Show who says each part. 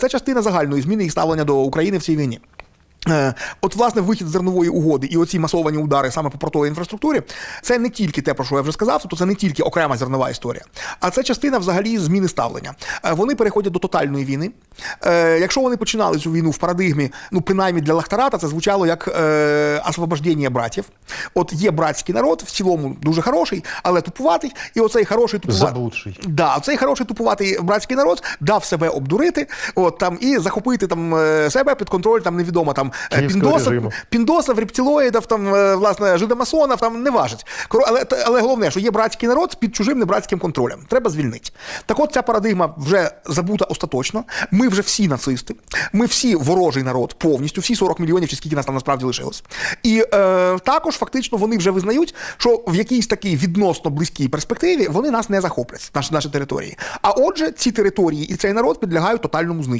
Speaker 1: Це частина загальної зміни їх ставлення до України в цій війні. Е, От, власне, вихід з зернової угоди і оці масовані удари саме по портовій інфраструктурі, це не тільки те, про що я вже сказав, тобто це не тільки окрема зернова історія, а це частина взагалі зміни ставлення. Е, Вони переходять до тотальної війни. Е, Якщо вони починали цю війну в парадигмі, ну принаймні для Лахтарата, це звучало як е, освобождення братів. От є братський народ, в цілому дуже хороший, але тупуватий, і оцей хороший тупуватий.
Speaker 2: Заблудший.
Speaker 1: Да, цей хороший тупуватий братський народ дав себе обдурити, от там і захопити там себе під контроль, там невідомо там е,
Speaker 2: Київського
Speaker 1: піндоса,
Speaker 2: режиму.
Speaker 1: піндосів, рептилоїдів, там е, власне жидомасонів, там не важить. Але, але головне, що є братський народ під чужим небратським контролем. Треба звільнити. Так от ця парадигма вже забута остаточно. Ми вже всі нацисти, ми всі ворожий народ, повністю, всі 40 мільйонів, чи скільки нас там насправді лишилось. І е, також фактично вони вже визнають, що в якійсь такій відносно близькій перспективі вони нас не захоплять, наші, наші території. А отже, ці території і цей народ підлягають тотальному знищенню.